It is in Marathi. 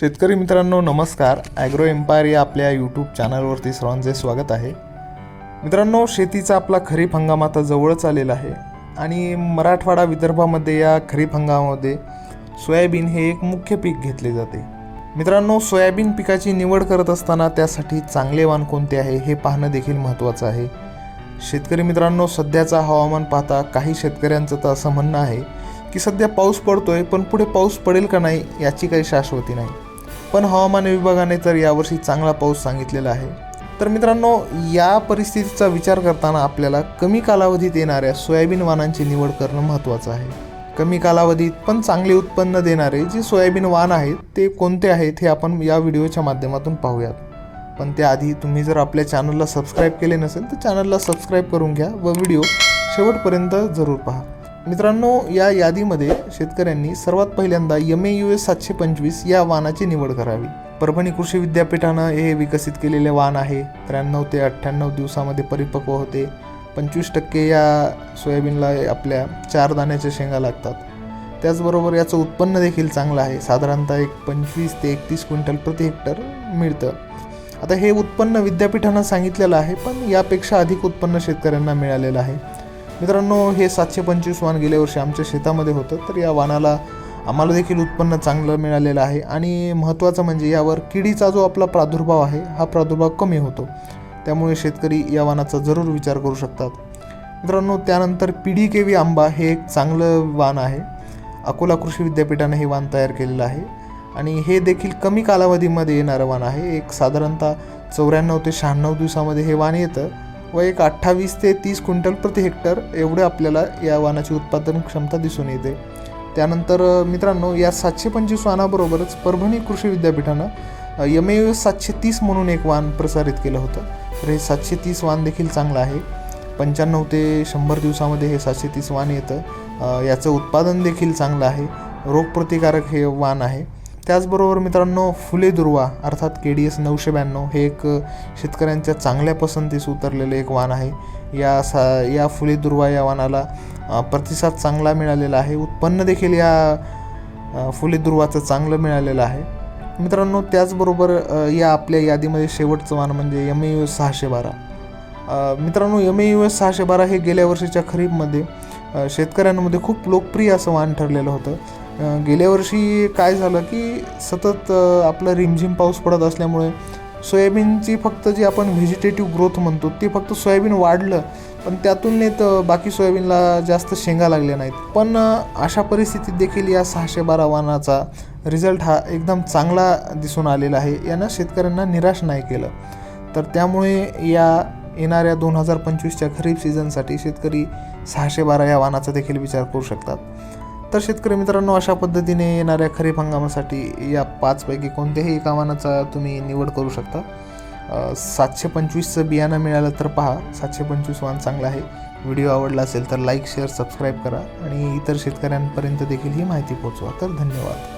शेतकरी मित्रांनो नमस्कार. ॲग्रो एम्पायर या आपल्या यूट्यूब चॅनलवरती सर्वांचे स्वागत आहे. मित्रांनो शेतीचा आपला खरीप हंगाम आता जवळच आलेला आहे. आणि मराठवाडा विदर्भामध्ये या खरीप हंगामामध्ये सोयाबीन हे एक मुख्य पीक घेतले जाते. मित्रांनो सोयाबीन पिकाची निवड करत असताना त्यासाठी चांगले वाण कोणते आहे हे पाहणं देखील महत्त्वाचं आहे. शेतकरी मित्रांनो सध्याचा हवामान पाहता काही शेतकऱ्यांचं तर असं म्हणणं आहे की सध्या पाऊस पडतोय पण पुढे पाऊस पडेल का नाही याची काही शाश्वती नाही. पण हवामान विभागाने तर यावर्षी चांगला पाऊस सांगितलेला आहे. तर मित्रांनो या परिस्थितीचा विचार करताना आपल्याला कमी कालावधीत येणाऱ्या सोयाबीन वाणांची निवड करणं महत्त्वाचं आहे. कमी कालावधीत पण चांगले उत्पन्न देणारे जे सोयाबीन वाण आहेत ते कोणते आहेत हे आपण या व्हिडिओच्या माध्यमातून पाहूयात. पण त्याआधी तुम्ही जर आपल्या चॅनलला सबस्क्राईब केले नसेल तर चॅनलला सबस्क्राईब करून घ्या व व्हिडिओ शेवटपर्यंत जरूर पहा. मित्रांनो या यादीमध्ये शेतकऱ्यांनी सर्वात पहिल्यांदा एम ए यू एस सातशे पंचवीस या वाहनाची निवड करावी. परभणी कृषी विद्यापीठानं हे विकसित केलेले वाहन आहे. त्र्याण्णव ते अठ्ठ्याण्णव दिवसामध्ये परिपक्व होते. पंचवीस टक्के या सोयाबीनला आपल्या चार दाण्याच्या शेंगा लागतात. त्याचबरोबर याचं उत्पन्न देखील चांगलं आहे. साधारणतः एक पंचवीस ते एकतीस क्विंटल प्रति हेक्टर मिळतं. आता हे उत्पन्न विद्यापीठानं सांगितलेलं आहे पण यापेक्षा अधिक उत्पन्न शेतकऱ्यांना मिळालेलं आहे. मित्रांनो हे सातशे पंचवीस वाण गेल्या वर्षी आमच्या शेतामध्ये होतं तर या वाणाला आम्हाला देखील उत्पन्न चांगलं मिळालेलं आहे. आणि महत्त्वाचं म्हणजे यावर किडीचा जो आपला प्रादुर्भाव आहे हा प्रादुर्भाव कमी होतो. त्यामुळे शेतकरी या वाणाचा जरूर विचार करू शकतात. मित्रांनो त्यानंतर पिढी केवी आंबा हे एक चांगलं वाण आहे. अकोला कृषी विद्यापीठाने हे वाण तयार केलेलं आहे. आणि हे देखील कमी कालावधीमध्ये येणारं वाण आहे. एक साधारणतः चौऱ्याण्णव ते शहाण्णव दिवसामध्ये हे वाण येतं. व एक अठ्ठावीस ते तीस क्विंटल प्रति हेक्टर एवढे आपल्याला या वाहनाची उत्पादन क्षमता दिसून येते. त्यानंतर मित्रांनो या सातशे पंचवीस वाहनाबरोबरच परभणी कृषी विद्यापीठानं एम ए सातशे तीस म्हणून एक वाण प्रसारित केलं होतं. तर हे सातशे तीस वाण देखील चांगलं आहे. पंच्याण्णव ते शंभर दिवसामध्ये हे सातशे तीस वाण येतं. याचं उत्पादन देखील चांगलं आहे. रोगप्रतिकारक हे वाण आहे. त्याचबरोबर मित्रांनो फुले दुर्वा अर्थात के डी एस नऊशे ब्याण्णव हे एक शेतकऱ्यांच्या चांगल्या पसंतीस उतरलेलं एक वाण आहे. या सा या फुले दुर्वा या वाणाला प्रतिसाद चांगला मिळालेला आहे. उत्पन्न देखील या फुले दुर्वाचं चांगलं मिळालेलं आहे. मित्रांनो त्याचबरोबर या आपल्या यादीमध्ये शेवटचं वाण म्हणजे एम ए यू एस सहाशे बारा. मित्रांनो एम ए यू एस सहाशे बारा हे गेल्या वर्षीच्या खरीपमध्ये शेतकऱ्यांमध्ये खूप लोकप्रिय असं वाण ठरलेलं होतं. गेल्या वर्षी काय झालं की सतत आपला आपलं रिमझिम पाऊस पडत असल्यामुळे सोयाबीनची फक्त जी आपण व्हेजिटेटिव्ह ग्रोथ म्हणतो ते फक्त सोयाबीन वाढलं पण त्या तुलनेत बाकी सोयाबीनला जास्त शेंगा लागल्या नाहीत. पण अशा परिस्थितीत देखील या सहाशे बारा वानाचा रिझल्ट हा एकदम चांगला दिसून आलेला आहे. यानं शेतकऱ्यांना निराश नाही केलं. तर त्यामुळे या येणाऱ्या दोन हजार पंचवीसच्या खरीप सीझनसाठी शेतकरी सहाशे बारा या वानाचा देखील विचार करू शकतात. तर शेतकरी मित्रांनो अशा पद्धतीने येणाऱ्या खरीप हंगामासाठी या पाचपैकी कोणत्याही एका तुम्ही निवड करू शकता. सातशे पंचवीसचं बियाणं मिळालं तर पहा. सातशे पंचवीस वाण चांगलं आहे. व्हिडिओ आवडला असेल तर लाईक शेअर सबस्क्राईब करा. आणि इतर शेतकऱ्यांपर्यंत देखील ही माहिती पोहोचवा. तर धन्यवाद.